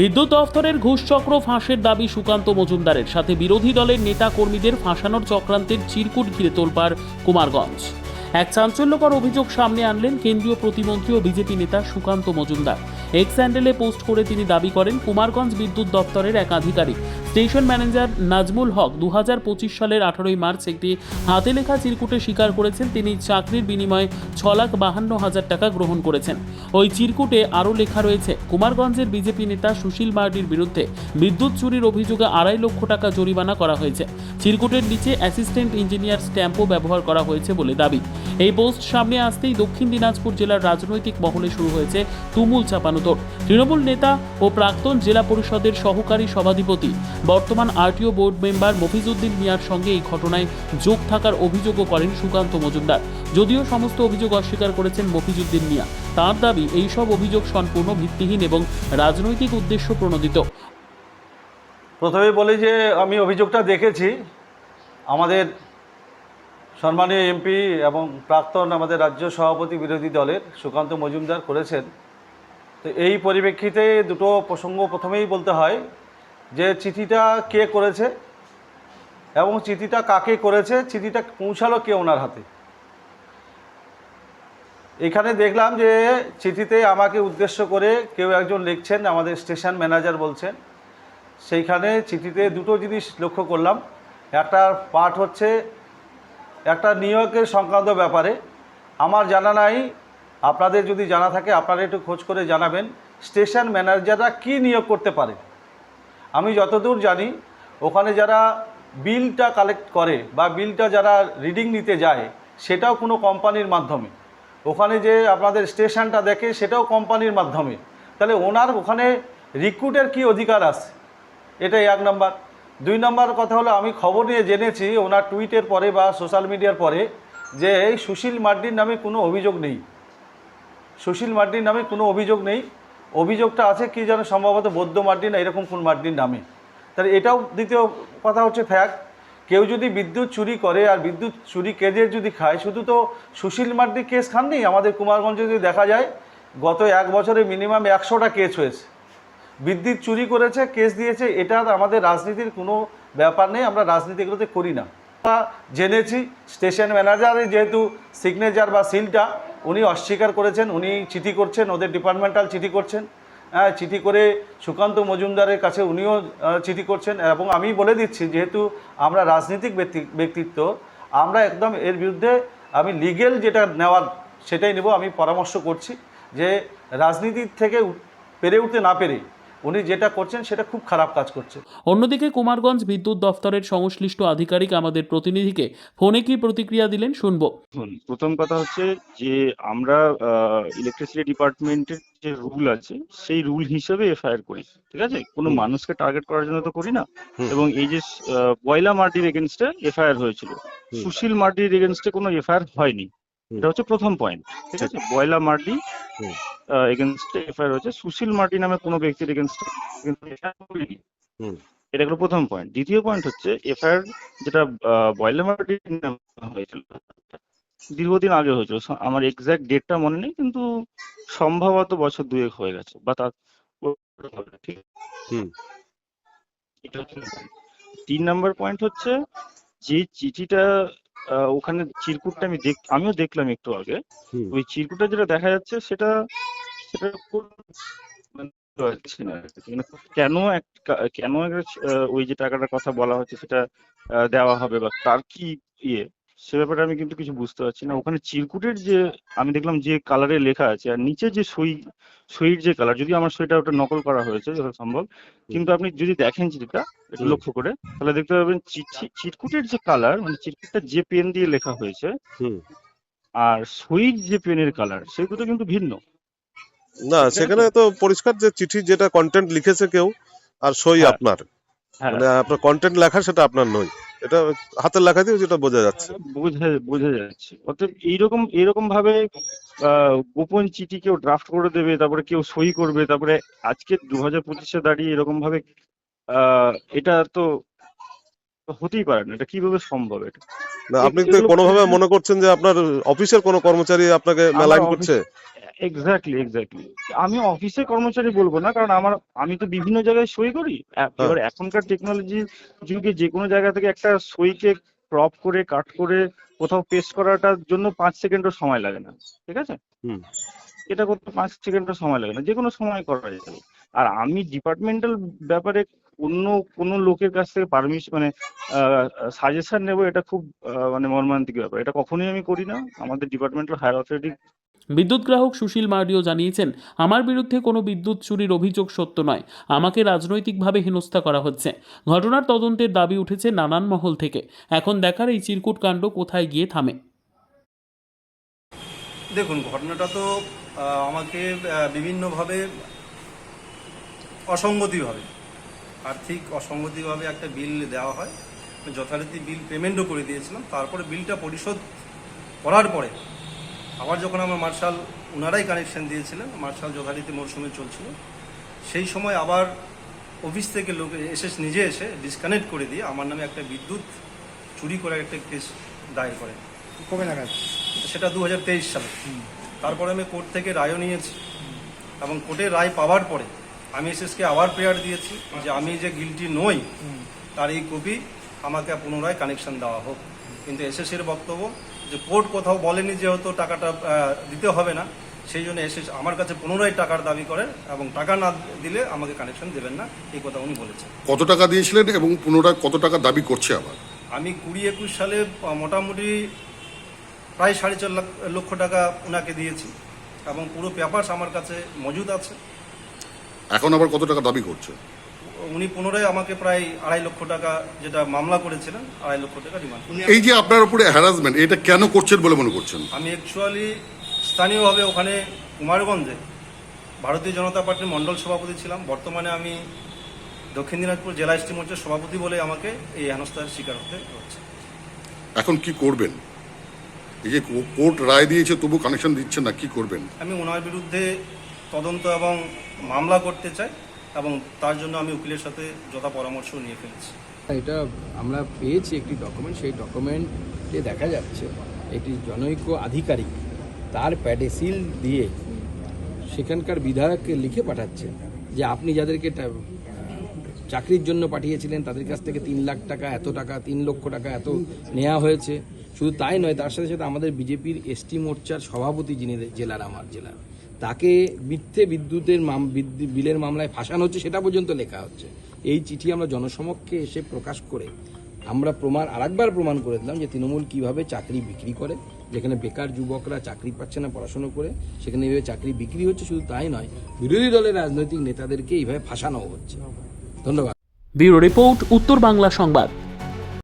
বিদ্যুৎ দফতরের ঘুষ চক্র ফাঁসের দাবি সুকান্ত মজুমদারের। সাথে বিরোধী দলের নেতা কর্মীদের ফাঁসানোর চক্রান্তের চিরকুট ঘিরে তোলপাড় কুমারগঞ্জ। এক চাঞ্চল্যকর অভিযোগ সামনে আনলেন কেন্দ্রীয় প্রতিমন্ত্রী ও বিজেপি নেতা সুকান্ত মজুমদার। এক্স হ্যান্ডেলে পোস্ট করে তিনি দাবি করেন, কুমারগঞ্জ বিদ্যুৎ দপ্তরের এক আধিকারিক। স্টেশন ম্যানেজার নাজমুল হক দু হাজার পঁচিশ সালের আঠারোই মার্চ একটি হাতে লেখা চিরকুটে স্বীকার করেছেন, তিনি চাকরির বিনিময়ে ছ লাখ বাহান্ন হাজার টাকা গ্রহণ করেছেন। ওই চিরকুটে আরও লেখা রয়েছে, কুমারগঞ্জের বিজেপি নেতা সুশীল মার্ডির বিরুদ্ধে বিদ্যুৎ চুরির অভিযোগে আড়াই লক্ষ টাকা জরিমানা করা হয়েছে। চিরকুটের নিচে অ্যাসিস্ট্যান্ট ইঞ্জিনিয়ার স্ট্যাম্পও ব্যবহার করা হয়েছে বলে দাবি। এই পোস্ট সামনে আসতেই দক্ষিণ দিনাজপুর জেলার রাজনৈতিক মহলে শুরু হয়েছে তুমুল চাপানুতোর তৃণমূল নেতা ও প্রাক্তন জেলা পরিষদের সহকারী সভাধিপতি, বর্তমান আরটিও বোর্ড মেম্বার মফিজউদ্দিন মিয়ার সঙ্গে এই ঘটনায় যোগ থাকার অভিযোগও করেন সুকান্ত মজুমদার। যদিও সমস্ত অভিযোগ অস্বীকার করেছেন মফিজউদ্দিন মিয়া, তার দাবি এইসব অভিযোগ সম্পূর্ণ ভিত্তিহীন এবং রাজনৈতিক উদ্দেশ্য প্রণোদিত। প্রথমে বলি যে, আমি অভিযোগটা দেখেছি। আমাদের সম্মানীয় এমপি এবং প্রাক্তন আমাদের রাজ্য সভাপতি বিরোধী দলের সুকান্ত মজুমদার করেছেন। তো এই পরিপ্রেক্ষিতে দুটো প্রসঙ্গ প্রথমেই বলতে হয় যে চিঠিটা কে করেছে এবং চিঠিটা কাকে করেছে, চিঠিটা পৌঁছালো কে ওনার হাতে? এখানে দেখলাম যে চিঠিতে আমাকে উদ্দেশ্য করে কেউ একজন লিখছেন, আমাদের স্টেশন ম্যানেজার বলছেন। সেইখানে চিঠিতে দুটো জিনিস লক্ষ্য করলাম। একটা পার্ট হচ্ছে, একটা নিয়োগের সংক্রান্ত ব্যাপারে। আমার জানা নাই আপনাদের যদি জানা থাকে, আপনারা একটু খোঁজ করে জানাবেন স্টেশন ম্যানেজাররা কি নিয়োগ করতে পারে। আমি যতদূর জানি, ওখানে যারা বিলটা কালেক্ট করে বা বিলটা যারা রিডিং নিতে যায়, সেটাও কোনো কোম্পানির মাধ্যমে। ওখানে যে আপনাদের স্টেশনটা দেখে, সেটাও কোম্পানির মাধ্যমে। তাহলে ওনার ওখানে রিক্রুটের কি অধিকার আছে? এটাই এক নম্বর। দুই নম্বর কথা হলো, আমি খবর নিয়ে জেনেছি, ওনার টুইটের পরে বা সোশ্যাল মিডিয়ার পরে, যে এই সুশীল মার্ডির নামে কোনো অভিযোগ নেই। সুশীল মার্ডির নামে কোনো অভিযোগ নেই। অভিযোগটা আছে কি যেন সম্ভবত বৌদ্ধ মার্ডি না, এরকম কোন মার্ডির নামে। তাহলে এটাও দ্বিতীয় কথা হচ্ছে ফ্যাক্ট কেউ যদি বিদ্যুৎ চুরি করে আর বিদ্যুৎ চুরি কেজের যদি খায়, শুধু তো সুশীল মার্ডি কেস খাননি, আমাদের কুমারগঞ্জে যদি দেখা যায়, গত এক বছরে মিনিমাম একশোটা কেস হয়েছে। বিদ্যুৎ চুরি করেছে কেস দিয়েছে, এটা আমাদের রাজনীতির কোনো ব্যাপার নেই, আমরা রাজনীতি এগুলোতে করি না। জেনেছি। স্টেশন ম্যানেজারের যেহেতু সিগনেচার বা সিলটা, উনি অস্বীকার করেছেন, উনি চিঠি করছেন, ওদের ডিপার্টমেন্টাল চিঠি করছেন। হ্যাঁ চিঠি করে সুকান্ত মজুমদারের কাছে উনিও চিঠি করছেন এবং আমি বলে দিচ্ছি, যেহেতু আমরা রাজনৈতিক ব্যক্তি, ব্যক্তিত্ব, আমরা একদম এর বিরুদ্ধে আমি লিগেল যেটা নেওয়ার সেটাই নেব, আমি পরামর্শ করছি যে রাজনীতির থেকে পেরে উঠতে না পেরে উনি যেটা করছেন সেটা খুব খারাপ কাজ করছে। অন্যদিকে কুমারগঞ্জ বিদ্যুৎ দফতরের সংশ্লিষ্ট আধিকারিক আমাদের প্রতিনিধিকে ফোনে কি প্রতিক্রিয়া দিলেন শুনব। প্রথম কথা হচ্ছে যে আমরা ইলেকট্রিসিটি ডিপার্টমেন্টের যে রুল আছে সেই রুল হিসেবে এফআইআর করি ঠিক আছে? কোনো মানুষকে টার্গেট করার জন্য তো করি না। এবং এই যে পয়লা মার্টির এগেনস্টে এফআইআর হয়েছিল সুশীল মার্টির এগেনস্টে কোনো এফআইআর হয়নি। এটা হচ্ছে প্রথম পয়েন্ট ঠিক আছে? বয়লা মার্টি হুম। এগেনস্টে এফআইআর হয়েছে সুশীল মার্টি নামে কোনো ব্যক্তির এগেনস্টে এটা হলো প্রথম পয়েন্ট দ্বিতীয় পয়েন্ট হচ্ছে এফআইআর যেটা আহ, মার্টি হয়েছিল দীর্ঘদিন আগে হয়েছিল। আমার এক্সাক্ট ডেটটা মনে নেই কিন্তু সম্ভবত বছর দুয়েক হয়ে গেছে বা তার ঠিক। হুম। এটা হচ্ছে তিন নাম্বার পয়েন্ট হচ্ছে যে চিঠিটা ওখানে চিরকুটটা আমি দেখ আমিও দেখলাম একটু আগে। ওই চিরকুটটা যেটা দেখা যাচ্ছে সেটা বুঝতে পারছি না। মানে কেন কেন ওই যে টাকাটার কথা বলা হচ্ছে সেটা দেওয়া হবে বা তার কি ইয়ে সে ব্যাপারে আমি কিন্তু কিছু বুঝতে পারছি না ওখানে চিরকুটের যে আমি দেখলাম যে কালারে লেখা আছে আর নিচে যে সই সইয়ের যে কালার যদি আমার সইটা ওটা নকল করা হয়েছে যত সম্ভব কিন্তু আপনি যদি দেখেন চিঠিটা একটু লক্ষ্য করে তাহলে দেখতে পাবেন চিঠি চিরকুটের যে কালার মানে চিরকুটটা যে পেন দিয়ে লেখা হয়েছে হুম। আর সইয়ের যে পেনের কালার সেগুলো কিন্তু ভিন্ন না সেখানে তো পরিষ্কার যে চিঠি যেটা কন্টেন্ট লিখেছে কেউ আর সই হ্যাঁ। আপনার। হ্যাঁ। মানে আপনার কন্টেন্ট লেখা সেটা আপনার নয়। এটা হাতের লেখা দিয়ে যেটা বোঝা যাচ্ছে। বোঝা বোঝা যাচ্ছে। অতএব এইরকম এইরকম ভাবে গোপন চিঠি কেউ ড্রাফট করে দেবে তারপরে কেউ সই করবে তারপরে আজকে দু হাজার পঁচিশে দাঁড়িয়ে এরকম ভাবে আহ, এটা তো হতেই পারে না। এটা কীভাবে সম্ভব এটা? না আপনি তো কোনোভাবে মনে করছেন যে আপনার অফিসের কোনো কর্মচারী আপনাকে মেলাইন করছে? এক্স্যাক্টলি এক্স্যাক্টলি আমি অফিসে কর্মচারী বলব না কারণ আমার আমি তো বিভিন্ন জায়গায় সই করি। এবার এখনকার টেকনোলজি যুগে যে কোনো জায়গা থেকে একটা সইকে ক্রপ করে কাট করে কোথাও পেস্ট করাটার জন্য পাঁচ সেকেন্ডও সময় লাগে না ঠিক আছে। এটা করতে পাঁচ সেকেন্ডও সময় লাগে না যে কোনো সময় করা যাবে আর আমি ডিপার্টমেন্টাল ব্যাপারে অন্য কোনো লোকের কাছ থেকে পারমিশন মানে সাজেশন নেব এটা খুব আহ, মানে মর্মান্তিক ব্যাপার। এটা কখনোই আমি করি না। আমাদের ডিপার্টমেন্টাল হায়ার অথরিটি বিদ্যুৎ গ্রাহক সুশীল মার্ডিও জানিয়েছেন, আমার বিরুদ্ধে কোনো বিদ্যুৎ চুরির অভিযোগ সত্য নয়। আমাকে রাজনৈতিকভাবে হেনস্থা করা হচ্ছে। ঘটনার তদন্তের দাবি উঠেছে নানান মহল থেকে। এখন দেখার এই চিরকুট কাণ্ড কোথায় গিয়ে থামে? দেখুন, ঘটনাটা তো আমাকে বিভিন্নভাবে অসঙ্গতিভাবে আর্থিক অসঙ্গতিভাবে একটা বিল দেওয়া হয়। যথারীতি বিল পেমেন্টও করে দিয়েছিলাম। তারপরে বিলটা পরিশোধ করার পরে আবার যখন আমার মার্শাল ওনারাই কানেকশন দিয়েছিলেন মার্শাল যথারীতি মরশুমে চলছিল সেই সময় আবার অফিস থেকে লোক এসে নিজে এসে ডিসকানেক্ট করে দিয়ে আমার নামে একটা বিদ্যুৎ চুরি করার একটা কেস দায়ের করেন। কবে নাগাদ? সেটা দু হাজার তেইশ সালে। তারপরে আমি কোর্ট থেকে রায়ও নিয়েছি এবং কোর্টের রায় পাওয়ার পরে আমি এসএসকে আবার প্রেয়ার দিয়েছি যে আমি যে গিলটি নই তার এই কপি আমাকে পুনরায় কানেকশন দেওয়া হোক। কিন্তু এসএস এর বক্তব্য যে কোর্ট কোথাও বলেনি যেহেতু টাকাটা দিতে হবে না সেই জন্য এসএস আমার কাছে পুনরায় টাকার দাবি করেন এবং টাকা না দিলে আমাকে কানেকশন দেবেন না এই কথা উনি বলেছেন। কত টাকা দিয়েছিলেন এবং পুনরায় কত টাকা দাবি করছে আবার? আমি কুড়ি একুশ সালে মোটামুটি প্রায় সাড়ে চার লাখ লক্ষ টাকা ওনাকে দিয়েছি এবং পুরো পেপারস আমার কাছে মজুদ আছে। এখন আবার কত টাকা দাবি করছে? উনি পুনরায় আমাকে প্রায় আড়াই লক্ষ টাকা যেটা মামলা করেছিলেন আড়াই লক্ষ টাকা ডিমান্ড এই যে আপনার উপরে হ্যারাসমেন্ট এটা কেন করছেন বলে মনে করছেন? আমি অ্যাকচুয়ালি স্থানীয়ভাবে ওখানে কুমারগঞ্জে ভারতীয় জনতা পার্টির মণ্ডল সভাপতি ছিলাম। বর্তমানে আমি দক্ষিণ দিনাজপুর জেলা এসটি মোর্চার সভাপতি বলে আমাকে এই হেনস্থার শিকার হতে হচ্ছে। এখন কি করবেন? এই যে কোর্ট রায় দিয়েছে তবু কানেকশন দিচ্ছেন না কি করবেন? আমি ওনার বিরুদ্ধে তদন্ত এবং মামলা করতে চাই। এবং তার জন্য আমি উকিলের সাথে যথা পরামর্শ নিয়ে ফেলেছি। এটা আমরা পেয়েছি একটি ডকুমেন্ট সেই ডকুমেন্টে দেখা যাচ্ছে একটি জনৈক আধিকারিক তার প্যাডে সিল দিয়ে সেখানকার বিধায়ককে লিখে পাঠাচ্ছে যে আপনি যাদেরকে চাকরির জন্য পাঠিয়েছিলেন তাদের কাছ থেকে তিন লাখ টাকা, এত টাকা, তিন লক্ষ টাকা এত নেওয়া হয়েছে। শুধু তাই নয়, তার সাথে সাথে আমাদের বিজেপির এসটি মোর্চার সভাপতি যিনি, জেলার আমার জেলার। তাকে মিথ্যে বিদ্যুতের বিলের মামলায় ফাঁসানো হচ্ছে, সেটা পর্যন্ত লেখা হচ্ছে। এই চিঠি আমরা জনসমক্ষে এসে প্রকাশ করে আমরা প্রমাণ আরেকবার প্রমাণ করে দিলাম যে তৃণমূল কীভাবে চাকরি বিক্রি করে। যেখানে বেকার যুবকরা চাকরি পাচ্ছে না পড়াশোনা করে, সেখানে এইভাবে চাকরি বিক্রি হচ্ছে, শুধু তাই নয়, বিরোধী দলের রাজনৈতিক নেতাদেরকে এইভাবে ফাঁসানো হচ্ছে। ধন্যবাদ। ব্যুরো রিপোর্ট, উত্তর বাংলা সংবাদ।